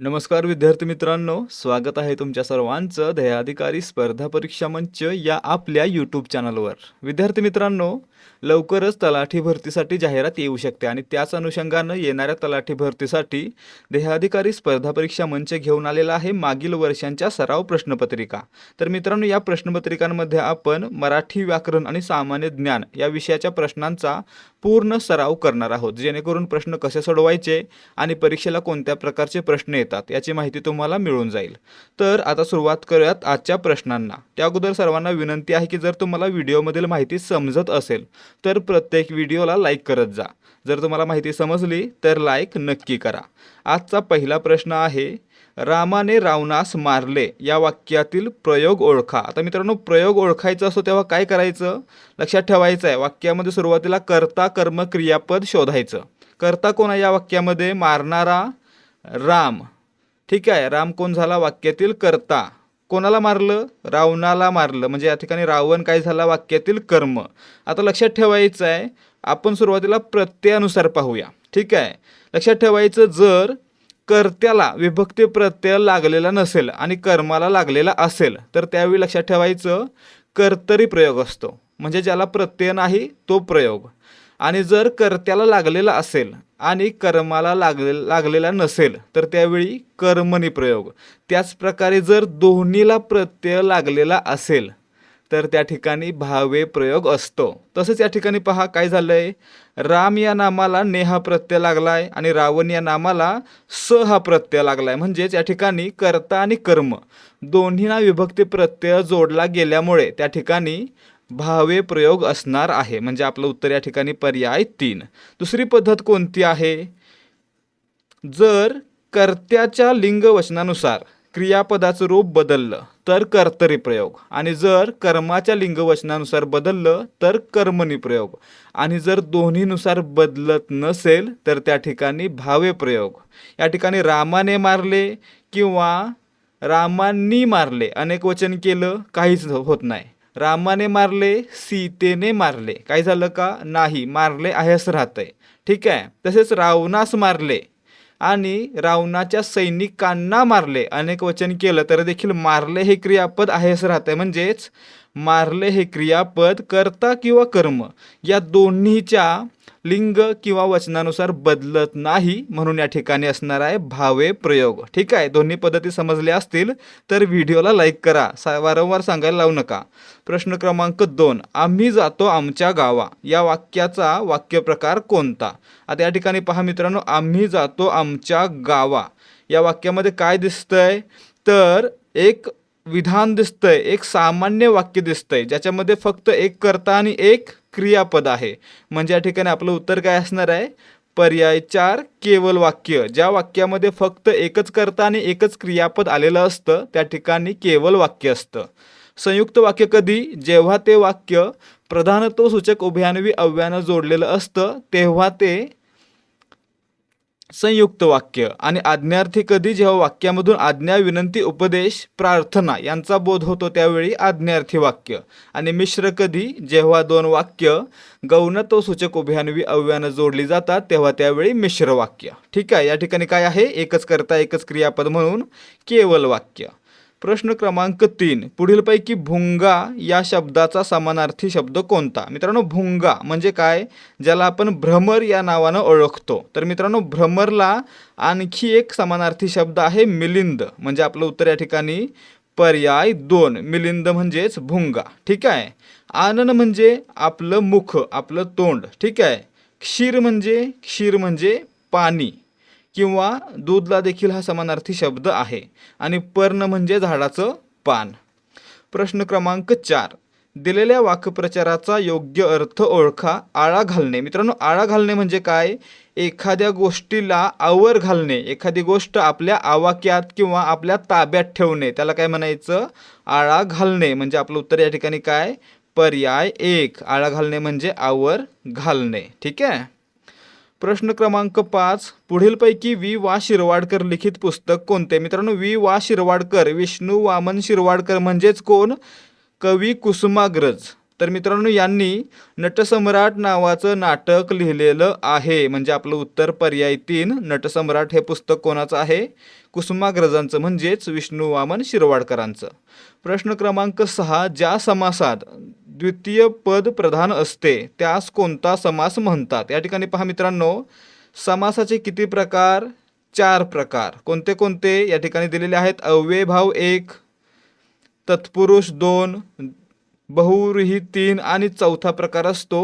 नमस्कार विद्यार्थी मित्रांनो स्वागत आहे तुमच्या सर्वांचं दयाधिकारी स्पर्धा परीक्षा मंच या आपल्या यूट्यूब चॅनलवर विद्यार्थी मित्रांनो लवकरच तलाठी भरतीसाठी जाहिरात येऊ शकते आणि त्याच अनुषंगानं येणाऱ्या तलाठी भरतीसाठी देहाधिकारी स्पर्धा परीक्षा मंच घेऊन आलेला आहे मागील वर्षांच्या सराव प्रश्नपत्रिका. तर मित्रांनो या प्रश्नपत्रिकांमध्ये आपण मराठी व्याकरण आणि सामान्य ज्ञान या विषयाच्या प्रश्नांचा पूर्ण सराव करणार आहोत जेणेकरून प्रश्न कसे सोडवायचे आणि परीक्षेला कोणत्या प्रकारचे प्रश्न येतात याची माहिती तुम्हाला मिळून जाईल. तर आता सुरुवात करूयात आजच्या प्रश्नांना. त्या अगोदर सर्वांना विनंती आहे की जर तुम्हाला व्हिडिओमधील माहिती समजत असेल तर प्रत्येक व्हिडिओला लाईक करत जा. जर तुम्हाला माहिती समजली तर लाईक नक्की करा. आजचा पहिला प्रश्न आहे रामाने रावणास मारले. या वाक्यातील प्रयोग ओळखा. आता मित्रांनो प्रयोग ओळखायचा असतो तेव्हा काय करायचं? लक्षात ठेवायचं आहे वाक्यामध्ये सुरुवातीला कर्ता कर्म क्रियापद शोधायचं. कर्ता कोण आहे या वाक्यामध्ये? मारणारा राम. ठीक आहे राम कोण झाला? वाक्यातील कर्ता. कोणाला मारलं? रावणाला मारलं. म्हणजे या ठिकाणी रावण काय झाला? वाक्यातील कर्म. आता लक्षात ठेवायचं आहे आपण सुरुवातीला प्रत्ययानुसार पाहूया. ठीक आहे लक्षात ठेवायचं जर कर्त्याला विभक्ती प्रत्यय लागलेला नसेल आणि कर्माला लागलेला असेल तर त्यावेळी लक्षात ठेवायचं कर्तरी प्रयोग असतो. म्हणजे ज्याला प्रत्यय नाही तो प्रयोग. आणि जर कर्त्याला लागलेला असेल आणि कर्माला लागले लागलेला नसेल तर त्यावेळी कर्मणी प्रयोग. त्याचप्रकारे जर दोन्हीला प्रत्यय लागलेला असेल तर त्या ठिकाणी भावे प्रयोग असतो. तसंच या ठिकाणी पहा काय झालंय? राम या नामाला ने हा प्रत्यय लागलाय आणि रावण या नामाला स हा प्रत्यय लागलाय. म्हणजेच या ठिकाणी कर्ता आणि कर्म दोन्हीना विभक्ती प्रत्यय जोडला गेल्यामुळे त्या ठिकाणी भावे प्रयोग असणार आहे. म्हणजे आपलं उत्तर या ठिकाणी पर्याय तीन. दुसरी पद्धत कोणती आहे? जर कर्त्याच्या लिंगवचनानुसार क्रियापदाचं रूप बदललं तर कर्तरी प्रयोग. आणि जर कर्माच्या लिंगवचनानुसार बदललं तर कर्मणी प्रयोग. आणि जर दोन्हीनुसार बदलत नसेल तर त्या ठिकाणी भावे प्रयोग. या ठिकाणी रामाने मारले किंवा रामांनी मारले अनेक वचन केलं काहीच होत नाही. रामाने मारले सीतेने मारले. काय झालं का? नाही. मारले आहेस राहतंय. ठीक आहे? तसेच रावणास मारले. आणि रावणाच्या सैनिकांना मारले. अनेक वचन केलं तर देखील मारले हे क्रियापद आहे असं राहतंय. म्हणजेच मारले हे क्रियापद कर्ता किंवा कर्म. या दोन्हीच्या लिंग किंवा वचनानुसार बदलत नाही म्हणून या ठिकाणी असणार आहे भावे प्रयोग. ठीक आहे? दोन्ही पद्धती समजल्या असतील तर व्हिडिओला लाईक करा. सा वारंवार सांगायला लावू नका. प्रश्न क्रमांक दोन. आम्ही जातो आमच्या गावा. या वाक्याचा वाक्यप्रकार कोणता? आता या ठिकाणी पहा मित्रांनो. आम्ही जातो आमच्या गावा. या वाक्यामध्ये काय दिसतंय? तर एक विधान दिसतंय एक सामान्य वाक्य दिसतंय ज्याच्यामध्ये फक्त एक कर्ता आणि एक क्रियापद आहे. म्हणजे या ठिकाणी आपलं उत्तर काय असणार आहे? पर्याय चार केवल वाक्य. ज्या वाक्यामध्ये फक्त एकच कर्ता आणि एकच क्रियापद आलेलं असतं त्या ठिकाणी केवल वाक्य असतं. संयुक्त वाक्य कधी? जेव्हा ते वाक्य प्रधानत्व सूचक उभयान्वी अव्यानं जोडलेलं असतं तेव्हा ते संयुक्त वाक्य आणि आज्ञार्थी कधी जेव्हा वाक्यामधून आज्ञा विनंती उपदेश प्रार्थना यांचा बोध होतो त्यावेळी आज्ञार्थी वाक्य. आणि मिश्र कधी जेव्हा दोन वाक्य गौणत्व सूचक उभयान्वी अव्यानं जोडली जातात तेव्हा त्यावेळी मिश्र वाक्य. ठीक आहे? या ठिकाणी काय आहे? एकच करता एकच क्रियापद म्हणून केवल वाक्य. प्रश्न क्रमांक तीन. पुढीलपैकी भुंगा या शब्दाचा समानार्थी शब्द कोणता? मित्रांनो भुंगा म्हणजे काय? ज्याला आपण भ्रमर या नावानं ओळखतो. तर मित्रांनो भ्रमरला आणखी एक समानार्थी शब्द आहे मिलिंद. म्हणजे आपलं उत्तर या ठिकाणी पर्याय दोन. मिलिंद म्हणजेच भुंगा. ठीक आहे? आनन म्हणजे आपलं मुख आपलं तोंड. ठीक आहे? क्षीर म्हणजे क्षीर म्हणजे पाणी. किंवा दूधला देखील हा समानार्थी शब्द आहे. आणि पर्ण म्हणजे झाडाचं पान. प्रश्न क्रमांक चार. दिलेल्या वाक्प्रचाराचा योग्य अर्थ ओळखा आळा घालणे. मित्रांनो आळा घालणे म्हणजे काय? एखाद्या गोष्टीला आवर घालणे. एखादी गोष्ट आपल्या आवाक्यात किंवा आपल्या ताब्यात ठेवणे. त्याला काय म्हणायचं? आळा घालणे. म्हणजे आपलं उत्तर या ठिकाणी काय? पर्याय एक. आळा घालणे म्हणजे आवर घालणे. ठीक आहे? प्रश्न क्रमांक पाच पुढीलपैकी वी वा. शिरवाडकर लिखित पुस्तक कोणते? मित्रांनो वी वा. शिरवाडकर विष्णू वामन शिरवाडकर म्हणजेच कोण? कवी कुसुमाग्रज. तर मित्रांनो यांनी नटसम्राट नावाचं नाटक लिहिलेलं आहे. म्हणजे आपलं उत्तर पर्याय तीन नटसम्राट हे पुस्तक कोणाचं आहे? कुसुमाग्रजांचं म्हणजेच विष्णू वामन शिरवाडकरांचं. प्रश्न क्रमांक सहा ज्या समासात द्वितीय पद प्रधान असते त्यास कोणता समास म्हणतात? या ठिकाणी पहा मित्रांनो समासाचे किती प्रकार? चार प्रकार. कोणते कोणते? या ठिकाणी दिलेले आहेत. अव्ययभाव एक तत्पुरुष दोन बहुरीही तीन आणि चौथा प्रकार असतो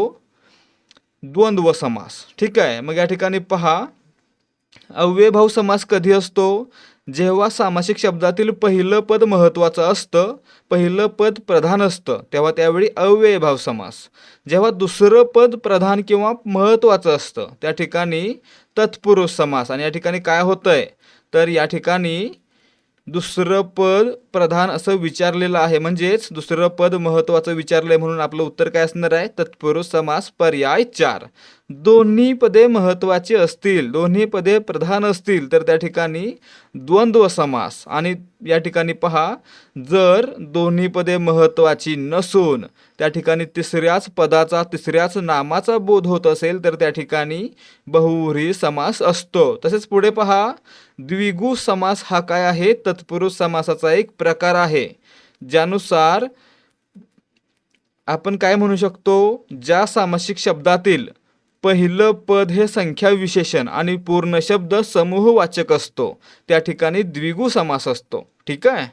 द्वंद्व समास. ठीक आहे. मग या ठिकाणी पहा अव्ययभाव समास कधी असतो? जेव्हा सामासिक शब्दातील पहिलं पद महत्त्वाचं असतं पहिलं पद प्रधान असतं तेव्हा त्यावेळी अव्ययभाव समास. जेव्हा दुसरं पद प्रधान किंवा महत्त्वाचं असतं त्या ठिकाणी तत्पुरुष समास. आणि या ठिकाणी काय होतं आहे तर या ठिकाणी दुसरं पद प्रधान असं विचारलेलं आहे. म्हणजेच दुसरं पद महत्त्वाचं विचारलं आहे म्हणून आपलं उत्तर काय असणार आहे? तत्पुरुष समास पर्याय चार. दोन्ही पदे महत्त्वाची असतील. दोन्ही पदे प्रधान असतील. तर त्या ठिकाणी द्वंद्व समास. आणि या ठिकाणी पहा जर दोन्ही पदे महत्त्वाची नसून त्या ठिकाणी तिसऱ्याच पदाचा तिसऱ्याच नामाचा बोध होत असेल तर त्या ठिकाणी बहुव्रीही समास असतो. तसेच पुढे पहा द्विगु समास हा काय आहे? तत्पुरुष समासाचा एक प्रकार आहे ज्यानुसार आपण काय म्हणू शकतो? ज्या सामासिक शब्दातील पहिलं पद हे संख्या विशेषण आणि पूर्ण शब्द समूहवाचक असतो. त्या ठिकाणी द्विगु समास असतो. ठीक आहे?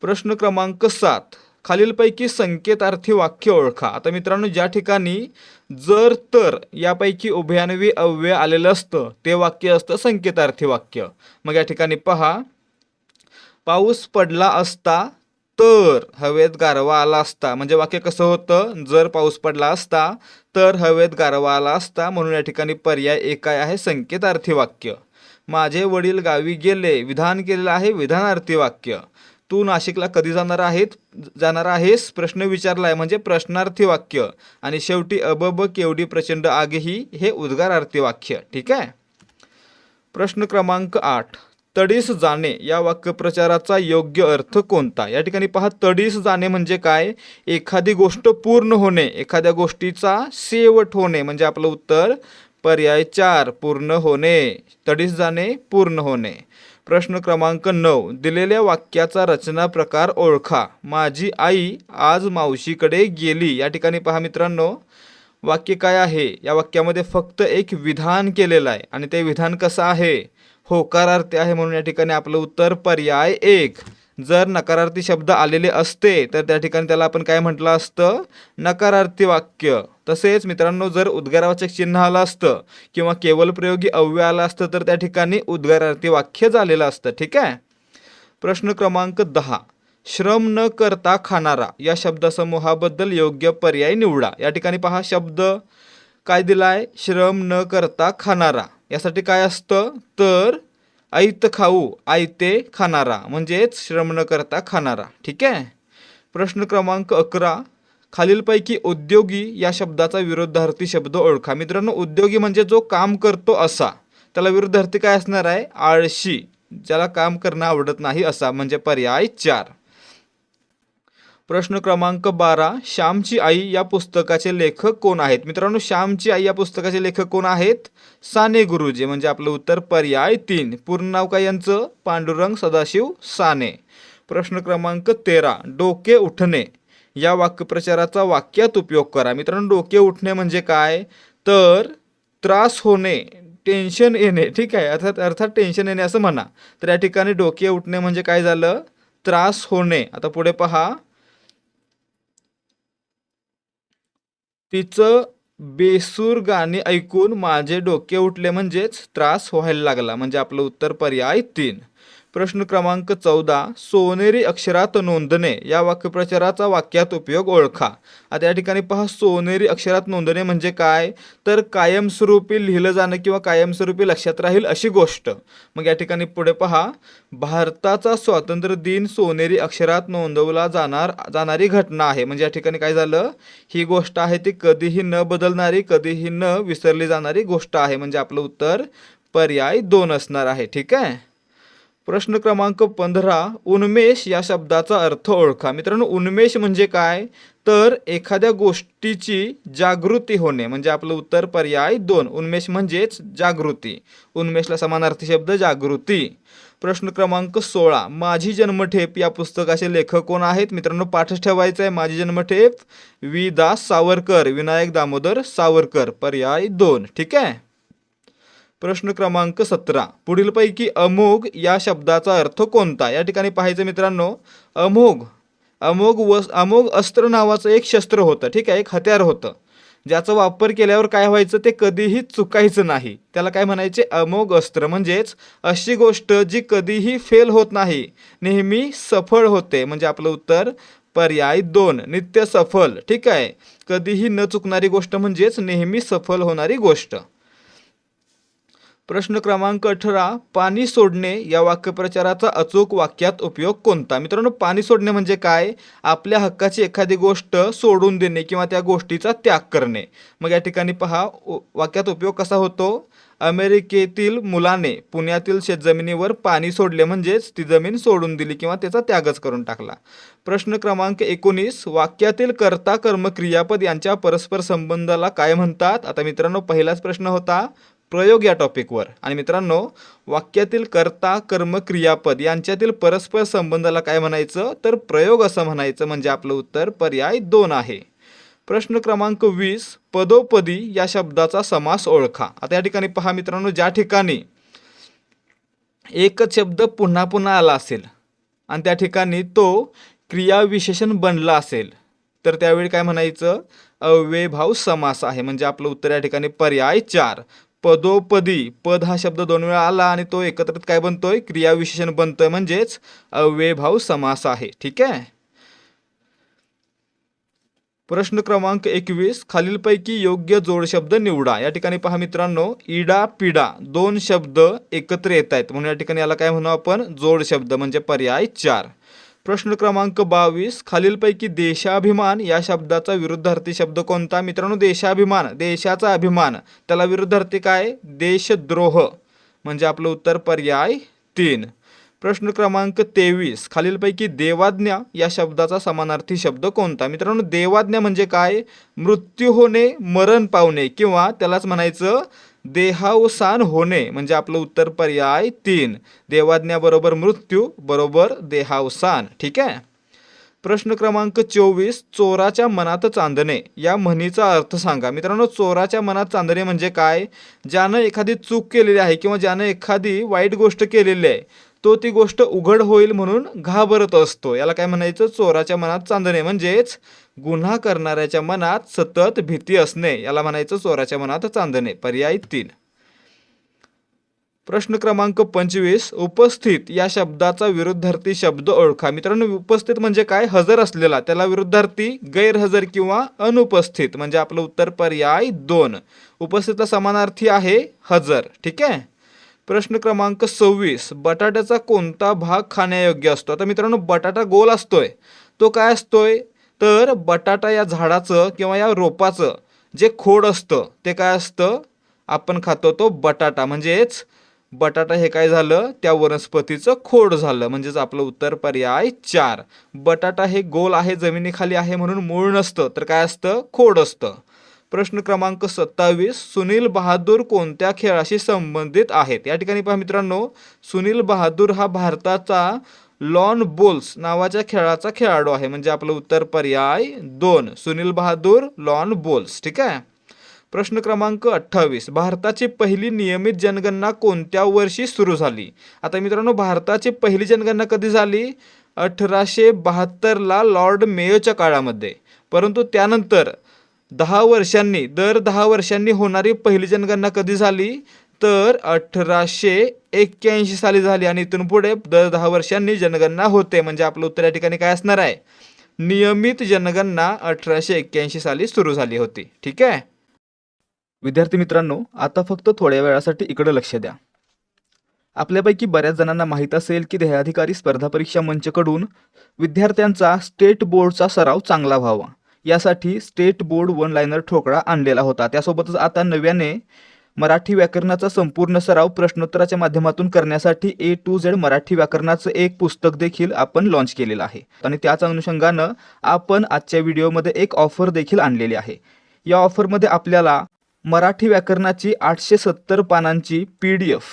प्रश्न क्रमांक सात. खालीलपैकी संकेतार्थी वाक्य ओळखा. आता मित्रांनो ज्या ठिकाणी जर तर यापैकी उभयान्वी अव्यय आलेलं असतं ते वाक्य असतं संकेतार्थी वाक्य. मग या ठिकाणी पहा. पाऊस पडला असता तर हवेत गारवा आला असता. म्हणजे वाक्य कसं होतं? जर पाऊस पडला असता तर हवेत गारवा आला असता. म्हणून या ठिकाणी पर्याय एक काय आहे संकेतार्थी वाक्य. माझे वडील गावी गेले विधान केलेलं आहे विधानार्थी वाक्य. तू नाशिकला कधी जाणार आहेत? जाणार आहेस? प्रश्न विचारला आहे म्हणजे प्रश्नार्थी वाक्य. आणि शेवटी अबब केवढी प्रचंड आगही हे उद्गारार्थी वाक्य. ठीक आहे? प्रश्न क्रमांक आठ. तडीस जाणे या वाक्यप्रचाराचा योग्य अर्थ कोणता? या ठिकाणी पहा तडीस जाणे म्हणजे काय? एखादी गोष्ट पूर्ण होणे एखाद्या गोष्टीचा शेवट होणे म्हणजे आपलं उत्तर पर्याय चार पूर्ण होणे. तडीस जाणे पूर्ण होणे. प्रश्न क्रमांक नऊ. दिलेल्या वाक्याचा रचना प्रकार ओळखा. माझी आई आज मावशीकडे गेली. या ठिकाणी पहा मित्रांनो वाक्य काय आहे? या वाक्यामध्ये फक्त एक विधान केलेलं आहे आणि ते विधान कसं आहे? होकारार्थी आहे म्हणून या ठिकाणी आपलं उत्तर पर्याय एक. जर नकारार्थी शब्द आलेले असते तर त्या ठिकाणी त्याला आपण काय म्हटलं असतं? नकारार्थी वाक्य. तसेच मित्रांनो जर उद्गारावाचक चिन्ह आलं असतं किंवा केवल प्रयोगी अव्यय आलं असतं तर त्या ठिकाणी उद्गारार्थी वाक्य झालेलं असतं. ठीक आहे? प्रश्न क्रमांक दहा. श्रम न करता खाणारा. या शब्दसमूहाबद्दल योग्य पर्याय निवडा. या ठिकाणी पहा शब्द काय दिलाय? श्रम न करता खाणारा. यासाठी काय असतं? तर आयुक्त खाऊ आयते खाणारा म्हणजेच श्रम न करता खाणारा ठीक आहे? प्रश्न क्रमांक अकरा खालीलपैकी उद्योगी या शब्दाचा विरोधार्थी शब्द ओळखा. मित्रांनो उद्योगी म्हणजे जो काम करतो असा. त्याला विरुद्धार्थी काय असणार आहे? आळशी. ज्याला काम करणं आवडत नाही असा म्हणजे पर्याय चार. प्रश्न क्रमांक बारा श्यामची आई या पुस्तकाचे लेखक कोण आहेत? मित्रांनो श्यामची आई या पुस्तकाचे लेखक कोण आहेत? साने गुरुजी म्हणजे आपलं उत्तर पर्याय तीन. पूर्ण नाव काय यांचं? पांडुरंग सदाशिव साने. प्रश्न क्रमांक तेरा डोके उठणे. या वाक्यप्रचाराचा वाक्यात उपयोग करा. मित्रांनो डोके उठणे म्हणजे काय? तर त्रास होणे टेन्शन येणे ठीक आहे? अर्थात अर्थात टेन्शन येणे असं म्हणा. तर या ठिकाणी डोके उठणे म्हणजे काय झालं? त्रास होणे. आता पुढे पहा. तिचं बेसूर गाणे ऐकून माझे डोके उठले म्हणजेच त्रास व्हायला लागला. म्हणजे आपलं उत्तर पर्याय तीन. प्रश्न क्रमांक चौदा सोनेरी अक्षरात नोंदणे. या वाक्यप्रचाराचा वाक्यात उपयोग ओळखा. आता या ठिकाणी पहा सोनेरी अक्षरात नोंदणे म्हणजे काय? तर कायमस्वरूपी लिहिलं जाणं किंवा कायमस्वरूपी लक्षात राहील अशी गोष्ट. मग या ठिकाणी पुढे पहा भारताचा स्वातंत्र्य दिन सोनेरी अक्षरात नोंदवला जाणार जाणारी घटना आहे. म्हणजे या ठिकाणी काय झालं? ही गोष्ट आहे ती कधीही न बदलणारी कधीही न विसरली जाणारी गोष्ट आहे. म्हणजे आपलं उत्तर पर्याय दोन असणार आहे. ठीक आहे? प्रश्न क्रमांक पंधरा उन्मेष या शब्दाचा अर्थ ओळखा. मित्रांनो उन्मेष म्हणजे काय? तर एखाद्या गोष्टीची जागृती होणे म्हणजे आपलं उत्तर पर्याय दोन. उन्मेष म्हणजेच जागृती. उन्मेषला समानार्थी शब्द जागृती. प्रश्न क्रमांक सोळा माझी जन्मठेप या पुस्तकाचे लेखक कोण आहेत? मित्रांनो पाठच ठेवायचा आहे माझी जन्मठेप वि दास सावरकर विनायक दामोदर सावरकर पर्याय दोन. ठीक आहे? प्रश्न क्रमांक सतरा. पुढीलपैकी अमोघ या शब्दाचा अर्थ कोणता? या ठिकाणी पाहायचं मित्रांनो अमोघ. अमोघ वस अमोघ अस्त्र नावाचं एक शस्त्र होतं ठीक आहे? एक हत्यार होतं. ज्याचा वापर केल्यावर काय व्हायचं? ते कधीही चुकायचं नाही. त्याला काय म्हणायचे? अमोघ अस्त्र. म्हणजेच अशी गोष्ट जी कधीही फेल होत नाही. नेहमी सफळ होते. म्हणजे आपलं उत्तर पर्याय दोन. नित्य सफल ठीक आहे? कधीही न चुकणारी गोष्ट म्हणजेच नेहमी सफल होणारी गोष्ट. प्रश्न क्रमांक अठरा पाणी सोडणे या वाक्यप्रचाराचा अचूक वाक्यात उपयोग कोणता? मित्रांनो पाणी सोडणे म्हणजे काय? आपल्या हक्काची एखादी गोष्ट सोडून देणे किंवा त्या गोष्टीचा त्याग करणे. मग या ठिकाणी पहा वाक्यात उपयोग कसा होतो? अमेरिकेतील मुलाने पुण्यातील शेतजमिनीवर पाणी सोडले म्हणजेच ती जमीन सोडून दिली किंवा त्याचा त्यागच करून टाकला. प्रश्न क्रमांक एकोणीस वाक्यातील कर्ता कर्म क्रियापद यांच्या परस्पर संबंधाला काय म्हणतात? आता मित्रांनो पहिलाच प्रश्न होता प्रयोग या टॉपिकवर. आणि मित्रांनो वाक्यातील कर्ता कर्म क्रियापद यांच्यातील परस्पर संबंधाला काय म्हणायचं? तर प्रयोग असं म्हणायचं म्हणजे आपलं उत्तर पर्याय दोन आहे. प्रश्न क्रमांक वीस पदोपदी या शब्दाचा समास ओळखा. आता या ठिकाणी पहा मित्रांनो ज्या ठिकाणी एकच शब्द पुन्हा पुन्हा आला असेल आणि त्या ठिकाणी तो क्रियाविशेषण बनला असेल तर त्यावेळी काय म्हणायचं? अव्ययभाव समास आहे म्हणजे आपलं उत्तर या ठिकाणी पर्याय चार. पदोपदी पद हा शब्द दोन वेळा आला आणि तो एकत्रित काय बनतोय? क्रियाविशेषण बनतोय. म्हणजेच अव्ययभाव समास आहे. ठीक आहे? प्रश्न क्रमांक एकवीस खालीलपैकी योग्य जोड शब्द निवडा. या ठिकाणी पहा मित्रांनो इडा पिडा दोन शब्द एकत्र येत आहेत म्हणून या ठिकाणी याला काय म्हणू आपण? जोड शब्द म्हणजे पर्याय चार. प्रश्न क्रमांक बावीस खालीलपैकी देशाभिमान या शब्दाचा विरुद्धार्थी शब्द कोणता? मित्रांनो देशाभिमान देशाचा अभिमान. त्याला विरुद्धार्थी काय? देशद्रोह. म्हणजे आपलं उत्तर पर्याय तीन. प्रश्न क्रमांक तेवीस खालीलपैकी देवाज्ञा या शब्दाचा समानार्थी शब्द कोणता? मित्रांनो देवाज्ञा म्हणजे काय? मृत्यू होणे मरण पावणे किंवा त्यालाच म्हणायचं देहावसान होणे म्हणजे आपलं उत्तर पर्याय तीन. देवाज्ञाबरोबर मृत्यू बरोबर देहावसान. ठीक आहे? प्रश्न क्रमांक चोवीस चोराच्या मनात चांदणे. या म्हणीचा अर्थ सांगा. मित्रांनो चोराच्या मनात चांदणे म्हणजे काय? ज्यानं एखादी चूक केलेली आहे किंवा ज्यानं एखादी वाईट गोष्ट केलेली आहे तो ती गोष्ट उघड होईल म्हणून घाबरत असतो. याला काय म्हणायचं? चोराच्या मनात चांदणे म्हणजेच गुन्हा करणाऱ्याच्या मनात सतत भीती असणे याला म्हणायचं चोराच्या मनात चांदणे पर्याय तीन. प्रश्न क्रमांक पंचवीस उपस्थित या शब्दाचा विरुद्धार्थी शब्द ओळखा. मित्रांनो उपस्थित म्हणजे काय? हजर असलेला. त्याला विरुद्धार्थी गैरहजर किंवा अनुपस्थित म्हणजे आपलं उत्तर पर्याय दोन. उपस्थितला समानार्थी आहे हजर. ठीक आहे? प्रश्न क्रमांक सव्वीस बटाट्याचा कोणता भाग खाण्यायोग्य असतो? आता मित्रांनो बटाटा गोल असतोय. तो काय असतोय? तर बटाटा या झाडाचं किंवा या रोपाचं जे खोड असतं ते काय असतं? आपण खातो तो बटाटा. म्हणजेच बटाटा हे काय झालं? त्या वनस्पतीचं खोड झालं. म्हणजेच आपलं उत्तर पर्याय चार. बटाटा हे गोल आहे जमिनीखाली आहे म्हणून मूळ नसतं तर काय असतं? खोड असतं. प्रश्न क्रमांक सत्तावीस सुनील बहादूर कोणत्या खेळाशी संबंधित आहेत? या ठिकाणी पहा मित्रांनो सुनील बहादूर हा भारताचा लॉन बोल्स नावाच्या खेळाचा खेळाडू आहे. म्हणजे आपलं उत्तर पर्याय दोन. Sunil Bahadur lawn bowls. ठीक आहे? प्रश्न क्रमांक अठ्ठावीस. भारताची पहिली नियमित जनगणना कोणत्या वर्षी सुरू झाली? आता मित्रांनो भारताची पहिली जनगणना कधी झाली? अठराशे बहात्तरला लॉर्ड मेयोच्या काळामध्ये. परंतु त्यानंतर दहा वर्षांनी दर दहा वर्षांनी होणारी पहिली जनगणना कधी झाली? तर अठराशे एक्क्याऐंशी साली झाली आणि इथून पुढे दर दहा वर्षांनी जनगणना होते. म्हणजे आपलं उत्तर या ठिकाणी काय असणार आहे? नियमित जनगणना अठराशे एक्क्याऐंशी साली सुरू झाली होती. ठीक आहे? विद्यार्थी मित्रांनो आता फक्त थोड्या वेळासाठी इकडे लक्ष द्या. आपल्यापैकी बऱ्याच जणांना माहीत असेल की देहाधिकारी स्पर्धा परीक्षा मंचकडून विद्यार्थ्यांचा स्टेट बोर्डचा सराव चांगला व्हावा. यासाठी स्टेट बोर्ड वन लायनर ठोकळा आणलेला होता. त्यासोबतच आता नव्याने मराठी व्याकरणाचा संपूर्ण सराव प्रश्नोत्तराच्या माध्यमातून करण्यासाठी ए टू झेड मराठी व्याकरणाचं एक पुस्तक देखील आपण लॉन्च केलेलं आहे. आणि त्याच अनुषंगानं आपण आजच्या व्हिडिओमध्ये एक ऑफर देखील आणलेली आहे. या ऑफरमध्ये आपल्याला मराठी व्याकरणाची आठशे सत्तर पानांची पी डी एफ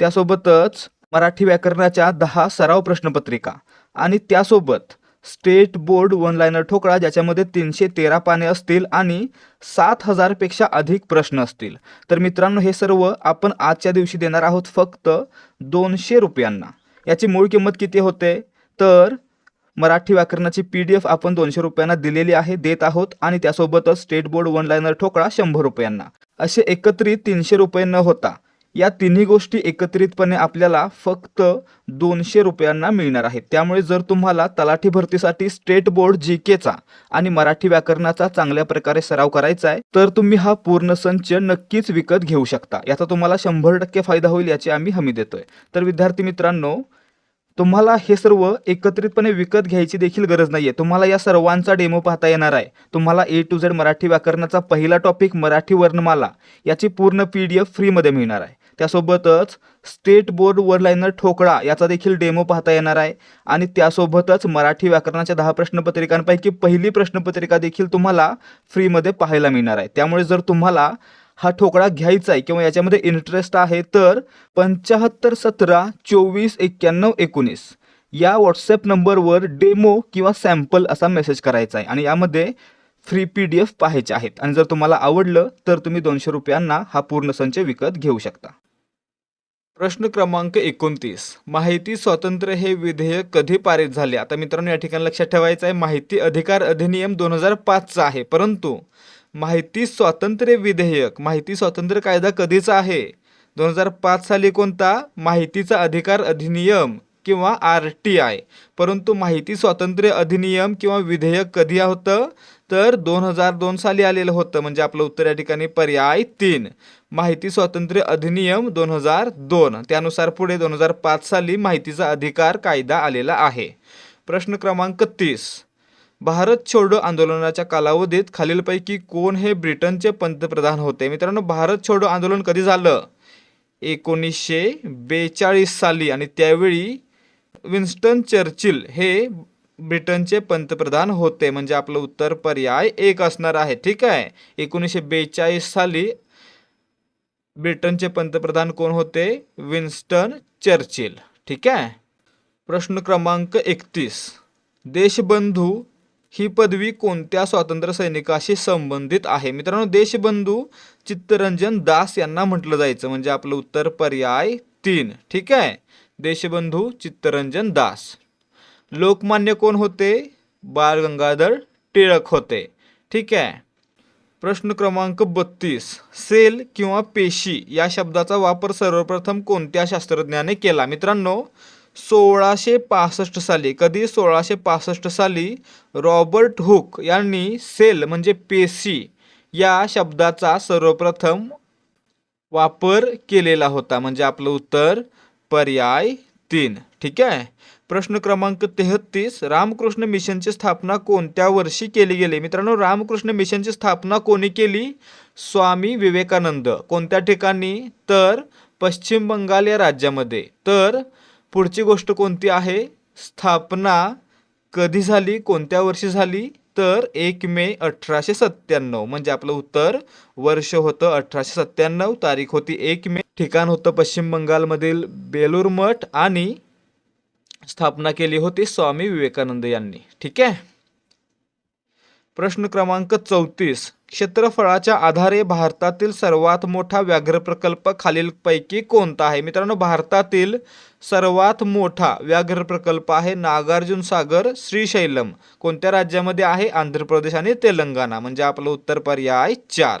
त्यासोबतच मराठी व्याकरणाच्या दहा सराव प्रश्नपत्रिका आणि त्यासोबत स्टेट बोर्ड वन लायनर ठोकळा ज्याच्यामध्ये तीनशे तेरा पाने असतील आणि सात हजारपेक्षा अधिक प्रश्न असतील. तर मित्रांनो हे सर्व आपण आजच्या दिवशी देणार आहोत फक्त दोनशे रुपयांना. याची मूळ किंमत किती होते? तर मराठी व्याकरणाची पी डी एफ आपण दोनशे रुपयांना दिलेली आहे देत आहोत आणि त्यासोबतच स्टेट बोर्ड वन लायनर ठोकळा शंभर रुपयांना. असे एकत्रित तीनशे रुपये न होता या तिन्ही गोष्टी एकत्रितपणे आपल्याला फक्त दोनशे रुपयांना मिळणार आहेत. त्यामुळे जर तुम्हाला तलाठी भरतीसाठी स्टेट बोर्ड जी केचा आणि मराठी व्याकरणाचा चांगल्या प्रकारे सराव करायचा आहे तर तुम्ही हा पूर्ण संच नक्कीच विकत घेऊ शकता. याचा तुम्हाला शंभर टक्के फायदा होईल याची आम्ही हमी देतोय. तर विद्यार्थी मित्रांनो तुम्हाला हे सर्व एकत्रितपणे विकत घ्यायची देखील गरज नाही आहे तुम्हाला या सर्वांचा डेमो पाहता येणार आहे. तुम्हाला ए टू झेड मराठी व्याकरणाचा पहिला टॉपिक मराठी वर्णमाला याची पूर्ण पी डी एफ फ्रीमध्ये मिळणार आहे. त्यासोबतच स्टेट बोर्ड वरलायनर ठोकळा याचा देखील डेमो पाहता येणार आहे. आणि त्यासोबतच मराठी व्याकरणाच्या दहा प्रश्नपत्रिकांपैकी पहिली प्रश्नपत्रिका देखील तुम्हाला फ्रीमध्ये पाहायला मिळणार आहे. त्यामुळे जर तुम्हाला हा ठोकळा घ्यायचा आहे किंवा याच्यामध्ये इंटरेस्ट आहे तर पंच्याहत्तर सतरा चोवीस एक्क्याण्णव एकोणीस या व्हॉट्सॲप नंबरवर डेमो किंवा सॅम्पल असा मेसेज करायचा आहे. आणि यामध्ये फ्री पी डी एफ पाहायचे आहेत. आणि जर तुम्हाला आवडलं तर तुम्ही दोनशे रुपयांना हा पूर्ण संच विकत घेऊ शकता. प्रश्न क्रमांक एकोणतीस. माहिती स्वातंत्र्य हे विधेयक कधी पारित झाले? आता मित्रांनो या ठिकाणी लक्षात ठेवायचं आहे माहिती अधिकार अधिनियम दोन हजार पाचचा आहे. परंतु माहिती स्वातंत्र्य विधेयक माहिती स्वातंत्र्य कायदा कधीचा आहे? दोन हजार पाच साली कोणता? माहितीचा अधिकार अधिनियम. किंवा आर टी आय. परंतु माहिती स्वातंत्र्य अधिनियम किंवा विधेयक कधी होतं? तर दोन हजार दोन साली आलेलं होतं म्हणजे आपलं उत्तर या ठिकाणी पर्याय तीन. माहिती स्वातंत्र्य अधिनियम दोन हजार दोन. त्यानुसार पुढे दोन हजार पाच साली माहितीचा अधिकार कायदा आलेला आहे. प्रश्न क्रमांक तीस. भारत छोडो आंदोलनाच्या कालावधीत खालीलपैकी कोण हे ब्रिटनचे पंतप्रधान होते? मित्रांनो भारत छोडो आंदोलन कधी झालं? एकोणीसशे बेचाळीस साली आणि त्यावेळी विन्स्टन चर्चिल हे ब्रिटनचे पंतप्रधान होते. म्हणजे आपलं उत्तर पर्याय एक असणार आहे. ठीक आहे? एकोणीसशे बेचाळीस साली ब्रिटनचे पंतप्रधान कोण होते? Winston Churchill. ठीक आहे? प्रश्न क्रमांक एकतीस. देशबंधू ही पदवी कोणत्या स्वातंत्र्य सैनिकाशी संबंधित आहे? मित्रांनो देशबंधू चित्तरंजन दास यांना म्हटलं जायचं. म्हणजे आपलं उत्तर पर्याय तीन. ठीक आहे? देशबंधू चित्तरंजन दास. लोकमान्य कोण होते? बाळ गंगाधर टिळक होते. ठीक आहे. प्रश्न क्रमांक बत्तीस. सेल किंवा पेशी या शब्दाचा वापर सर्वप्रथम कोणत्या शास्त्रज्ञाने केला? मित्रांनो सोळाशे पासष्ट साली कधी सोळाशे पासष्ट साली रॉबर्ट हुक यांनी सेल म्हणजे पेशी या शब्दाचा सर्वप्रथम वापर केलेला होता. म्हणजे आपलं उत्तर पर्याय तीन. ठीक आहे? प्रश्न क्रमांक तेहत्तीस रामकृष्ण मिशनची स्थापना कोणत्या वर्षी केली गेली? मित्रांनो रामकृष्ण मिशनची स्थापना कोणी केली? स्वामी विवेकानंद. कोणत्या ठिकाणी? तर पश्चिम बंगाल या राज्यामध्ये. तर पुढची गोष्ट कोणती आहे? स्थापना कधी झाली? कोणत्या वर्षी झाली? तर एक मे अठराशे सत्त्याण्णव. म्हणजे आपलं उत्तर वर्ष होतं अठराशे सत्त्याण्णव तारीख होती एक मे. ठिकाण होतं पश्चिम बंगालमधील बेलूर मठ आणि स्थापना केली होती स्वामी विवेकानंद यांनी. ठीक आहे? प्रश्न क्रमांक चौतीस. क्षेत्रफळाच्या आधारे भारतातील सर्वात मोठा व्याघ्र प्रकल्प खालीलपैकी कोणता आहे? मित्रांनो भारतातील सर्वात मोठा व्याघ्र प्रकल्प आहे नागार्जुन सागर श्रीशैलम. कोणत्या राज्यामध्ये आहे? आंध्र प्रदेश आणि तेलंगणा. म्हणजे आपलं उत्तर पर्याय चार.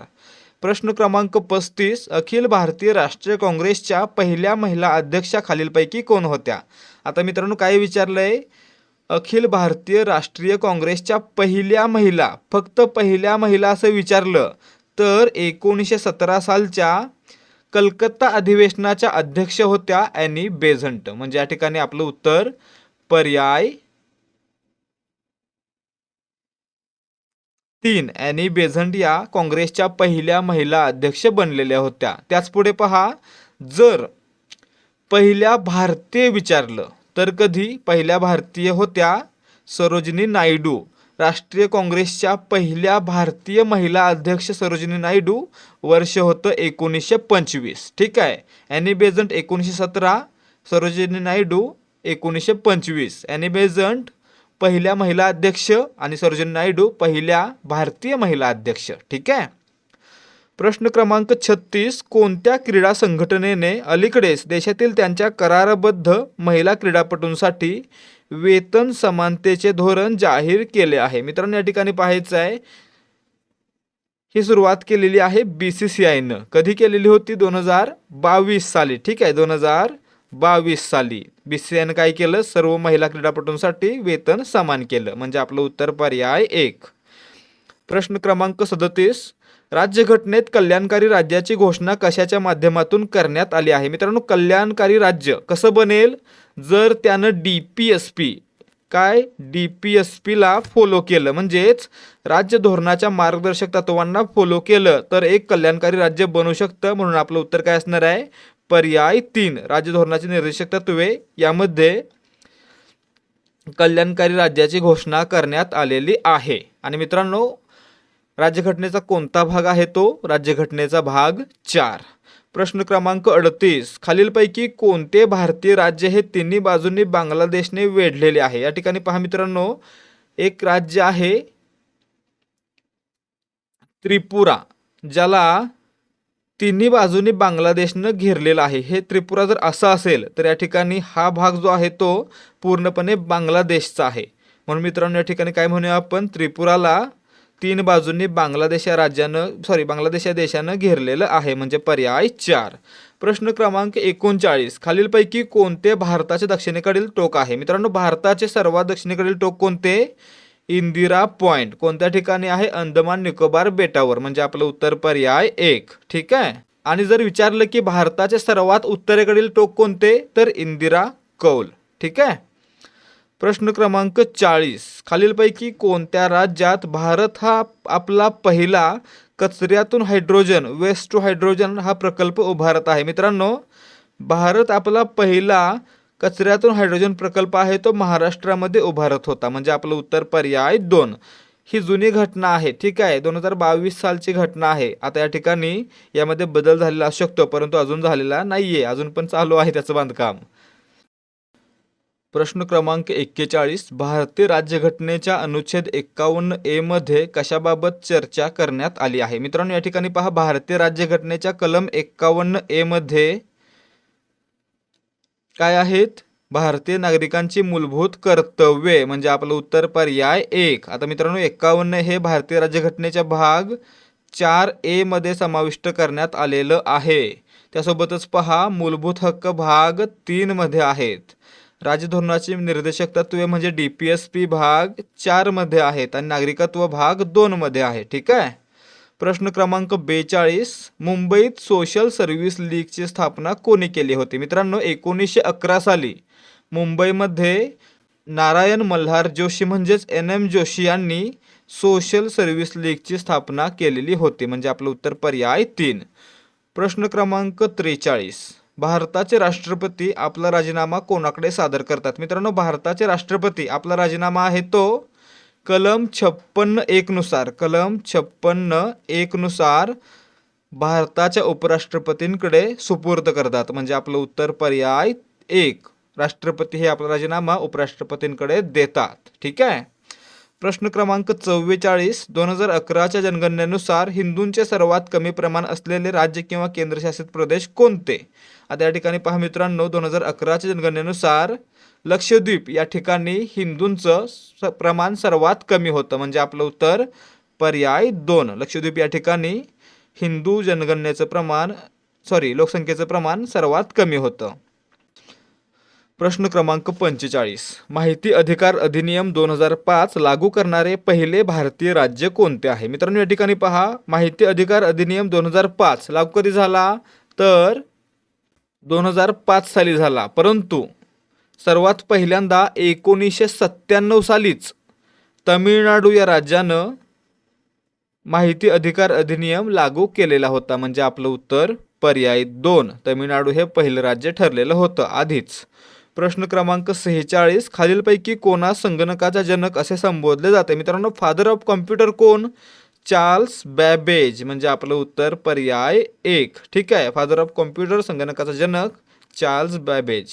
प्रश्न क्रमांक पस्तीस. अखिल भारतीय राष्ट्रीय काँग्रेसच्या पहिल्या महिला अध्यक्षा खालीलपैकी कोण होत्या? आता मित्रांनो काय विचारलंय? अखिल भारतीय राष्ट्रीय काँग्रेसच्या पहिल्या महिला फक्त पहिल्या महिला असं विचारलं. तर एकोणीसशे सतरा सालच्या कलकत्ता अधिवेशनाच्या अध्यक्ष होत्या ॲनी बेझंट. म्हणजे या ठिकाणी आपलं उत्तर पर्याय तीन. ॲनी बेझंट या काँग्रेसच्या पहिल्या महिला अध्यक्ष बनलेल्या होत्या. त्याच पुढे पहा जर पहिल्या भारतीय विचारलं तर कधी पहिल्या भारतीय होत्या सरोजिनी नायडू. राष्ट्रीय काँग्रेसच्या पहिल्या भारतीय महिला अध्यक्ष सरोजिनी नायडू वर्ष होतं एकोणीसशे पंचवीस. ठीक आहे? ॲनी बेझंट एकोणीसशे सतरा सरोजिनी नायडू एकोणीसशे पंचवीस. ॲनी बेझंट पहिल्या महिला अध्यक्ष आणि सरोजिनी नायडू पहिल्या भारतीय महिला अध्यक्ष. ठीक आहे? प्रश्न क्रमांक छत्तीस कोणत्या क्रीडा संघटनेने अलीकडेच देशातील त्यांच्या करारबद्ध महिला क्रीडापटूंसाठी वेतन समानतेचे धोरण जाहीर केले आहे? मित्रांनो या ठिकाणी पाहायचं आहे. ही सुरुवात केलेली आहे बी सी सी आयनं कधी केलेली होती? दोन हजार बावीस साली. ठीक आहे दोन हजार बावीस साली. बी सी आयनं काय केलं? सर्व महिला क्रीडापटूंसाठी वेतन समान केलं. म्हणजे आपलं उत्तर पर्याय एक. प्रश्न क्रमांक सदतीस राज्यघटनेत कल्याणकारी राज्याची घोषणा कशाच्या माध्यमातून करण्यात आली आहे? मित्रांनो कल्याणकारी राज्य कसं बनेल? जर त्यानं डी पी एस पी काय डी पी एस पीला फॉलो केलं म्हणजेच राज्य धोरणाच्या मार्गदर्शक तत्वांना फॉलो केलं तर एक कल्याणकारी राज्य बनू शकतं म्हणून आपलं उत्तर काय असणार आहे? पर्याय तीन राज्य धोरणाची निर्देशक तत्वे. यामध्ये कल्याणकारी राज्याची घोषणा करण्यात आलेली आहे. आणि मित्रांनो राज्यघटनेचा कोणता भाग आहे तो? राज्यघटनेचा भाग चार. प्रश्न क्रमांक अडतीस. खालीलपैकी कोणते भारतीय राज्य हे तिन्ही बाजूंनी बांगलादेशने वेढलेले आहे? या ठिकाणी पहा मित्रांनो एक राज्य आहे त्रिपुरा ज्याला तिन्ही बाजूनी बांगलादेशनं घेरलेला आहे. हे त्रिपुरा जर असं असेल तर या ठिकाणी हा भाग जो आहे तो पूर्णपणे बांगलादेशचा आहे. म्हणून मित्रांनो या ठिकाणी काय म्हणूया आपण? त्रिपुराला तीन बाजूंनी बांगलादेश या राज्यानं सॉरी बांगलादेश या देशानं घेरलेलं आहे म्हणजे पर्याय चार. प्रश्न क्रमांक एकोणचाळीस. खालीलपैकी कोणते भारताचे दक्षिणेकडील टोक आहे? मित्रांनो भारताचे सर्वात दक्षिणेकडील टोक कोणते? इंदिरा पॉइंट. कोणत्या ठिकाणी आहे? अंदमान निकोबार बेटावर म्हणजे आपलं उत्तर पर्याय एक. ठीक आहे? आणि जर विचारलं की भारताचे सर्वात उत्तरेकडील टोक कोणते? तर इंदिरा कौल. ठीक आहे? प्रश्न क्रमांक चाळीस. खालीलपैकी कोणत्या राज्यात भारत हा आपला पहिला कचऱ्यातून हायड्रोजन वेस्ट टू हायड्रोजन हा प्रकल्प उभारत आहे? मित्रांनो भारत आपला पहिला कचऱ्यातून हायड्रोजन प्रकल्प आहे तो महाराष्ट्रामध्ये उभारत होता. म्हणजे आपलं उत्तर पर्याय दोन. ही जुनी घटना आहे ठीक आहे? दोन हजार बावीस सालची घटना आहे. आता या ठिकाणी यामध्ये बदल झालेला असू शकतो परंतु अजून झालेला नाही आहे अजून पण चालू आहे त्याचं बांधकाम. प्रश्न क्रमांक एक्केचाळीस भारतीय राज्यघटनेच्या अनुच्छेद एक्कावन्न ए मध्ये कशाबाबत चर्चा करण्यात आली आहे? मित्रांनो या ठिकाणी पहा भारतीय राज्यघटनेच्या कलम एक्कावन्न ए मध्ये काय आहेत? भारतीय नागरिकांची मूलभूत कर्तव्ये म्हणजे आपलं उत्तर पर्याय एक. आता मित्रांनो एक्कावन्न हे भारतीय राज्यघटनेच्या भाग चार ए मध्ये समाविष्ट करण्यात आलेलं आहे. त्यासोबतच पहा मूलभूत हक्क भाग तीन मध्ये राजधोरणाची निर्देशक तत्वे म्हणजे डी पी एस पी भाग चारमध्ये आहेत आणि नागरिकत्व भाग दोनमध्ये आहे ठीक आहे? प्रश्न क्रमांक बेचाळीस मुंबईत सोशल सर्व्हिस लीगची स्थापना कोणी केली होती? मित्रांनो एकोणीसशे अकरा साली मुंबईमध्ये नारायण मल्हार जोशी म्हणजेच एन एम जोशी यांनी सोशल सर्व्हिस लीगची स्थापना केलेली होती म्हणजे आपलं उत्तर पर्याय तीन. प्रश्न क्रमांक त्रेचाळीस. भारताचे राष्ट्रपती आपला राजीनामा कोणाकडे सादर करतात? मित्रांनो भारताचे राष्ट्रपती आपला राजीनामा आहे तो कलम छप्पन्न एकनुसार. कलम छप्पन्न एकनुसार भारताच्या उपराष्ट्रपतींकडे सुपूर्द करतात. म्हणजे आपलं उत्तर पर्याय एक. राष्ट्रपती हे आपला राजीनामा उपराष्ट्रपतींकडे देतात. ठीक आहे? प्रश्न क्रमांक चव्वेचाळीस दोन हजार अकराच्या जनगणनेनुसार हिंदूंचे सर्वात कमी प्रमाण असलेले राज्य किंवा केंद्रशासित प्रदेश कोणते? आता या ठिकाणी पहा मित्रांनो दोन हजार अकराच्या जनगणनेनुसार लक्षद्वीप या ठिकाणी हिंदूंचं स प्रमाण सर्वात कमी होतं. म्हणजे आपलं उत्तर पर्याय दोन. लक्षद्वीप या ठिकाणी हिंदू जनगणनेचं प्रमाण सॉरी लोकसंख्येचं प्रमाण सर्वात कमी होतं. प्रश्न क्रमांक पंचेचाळीस. माहिती अधिकार अधिनियम दोन हजार पाच लागू करणारे पहिले भारतीय राज्य कोणते आहे? मित्रांनो या ठिकाणी पहा. माहिती अधिकार अधिनियम दोन हजार पाच लागू कधी झाला? तर दोन हजार पाच साली झाला. परंतु सर्वात पहिल्यांदा एकोणीसशे सत्त्याण्णव सालीच तमिळनाडू या राज्यानं माहिती अधिकार अधिनियम लागू केलेला होता. म्हणजे आपलं उत्तर पर्याय दोन. तमिळनाडू हे पहिलं राज्य ठरलेलं होतं आधीच. प्रश्न क्रमांक सेहेचाळीस खालीलपैकी कोणास संगणकाचा जनक असे संबोधले जाते? मित्रांनो फादर ऑफ कॉम्प्युटर कोण? Charles Babbage. म्हणजे आपलं उत्तर पर्याय एक. ठीक आहे? फादर ऑफ कॉम्प्युटर संगणकाचा जनक चार्ल्स बॅबेज.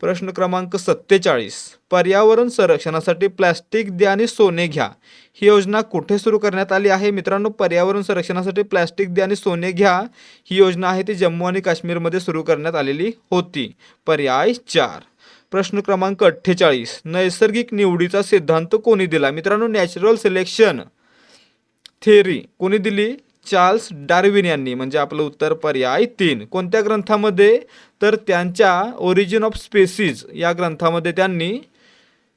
प्रश्न क्रमांक सत्तेचाळीस. पर्यावरण संरक्षणासाठी प्लॅस्टिक द्या आणि सोने घ्या. ही योजना कुठे सुरू करण्यात आली आहे मित्रांनो? पर्यावरण संरक्षणासाठी प्लॅस्टिक द्या आणि सोने घ्या. ही योजना आहे ती जम्मू आणि काश्मीरमध्ये सुरू करण्यात आलेली होती. पर्याय चार. प्रश्न क्रमांक अठ्ठेचाळीस. नैसर्गिक निवडीचा सिद्धांत कोणी दिला? मित्रांनो नॅचरल सिलेक्शन थेअरी. कोणी दिली? चार्ल्स डार्विन यांनी म्हणजे आपलं उत्तर पर्याय तीन. कोणत्या ग्रंथामध्ये? तर त्यांच्या ओरिजिन ऑफ स्पेसीज या ग्रंथामध्ये त्यांनी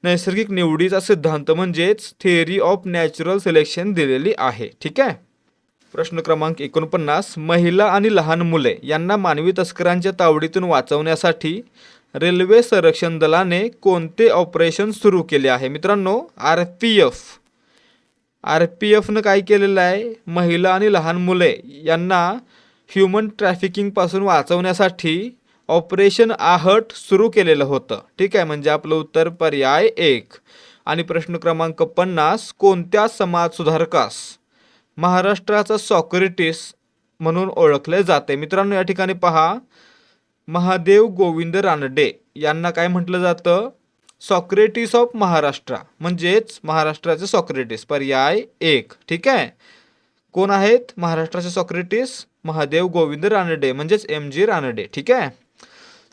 नैसर्गिक निवडीचा सिद्धांत म्हणजेच थेअरी ऑफ नॅचरल सिलेक्शन दिलेली आहे. ठीक आहे? प्रश्न क्रमांक एकोणपन्नास. महिला आणि लहान मुले यांना मानवी तस्करांच्या तावडीतून वाचवण्यासाठी रेल्वे संरक्षण दलाने कोणते ऑपरेशन सुरू केले आहे? मित्रांनो R P F. R P एफनं काय केलेलं आहे? महिला आणि लहान मुले यांना ह्युमन ट्रॅफिकिंगपासून वाचवण्यासाठी ऑपरेशन आहट सुरू केलेलं होतं. ठीक आहे म्हणजे आपलं उत्तर पर्याय एक. आणि प्रश्न क्रमांक पन्नास कोणत्या समाजसुधारकास महाराष्ट्राचा सॉक्रेटिस म्हणून ओळखले जाते. मित्रांनो या ठिकाणी पहा. महादेव गोविंद रानडे यांना काय म्हटलं जातं? सॉक्रेटिस ऑफ महाराष्ट्र म्हणजेच महाराष्ट्राचे सॉक्रेटिस. पर्याय एक. ठीक आहे? कोण आहेत? महाराष्ट्राचे सॉक्रेटिस? महादेव गोविंद रानडे म्हणजेच एम जी रानडे. ठीक आहे?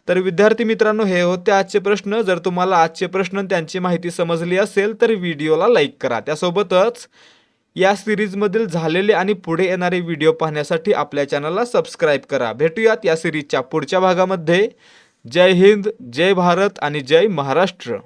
तर विद्यार्थी मित्रांनो हे होते आजचे प्रश्न. जर तुम्हाला आजचे प्रश्न त्यांची माहिती समजली असेल तर व्हिडिओला लाईक करा. त्यासोबतच या सिरीजमधील झालेले आणि पुढे येणारे व्हिडिओ पाहण्यासाठी आपल्या चॅनलला सबस्क्राईब करा. भेटूयात या सिरीजच्या पुढच्या भागामध्ये. जय हिंद जय भारत आणि जय महाराष्ट्र.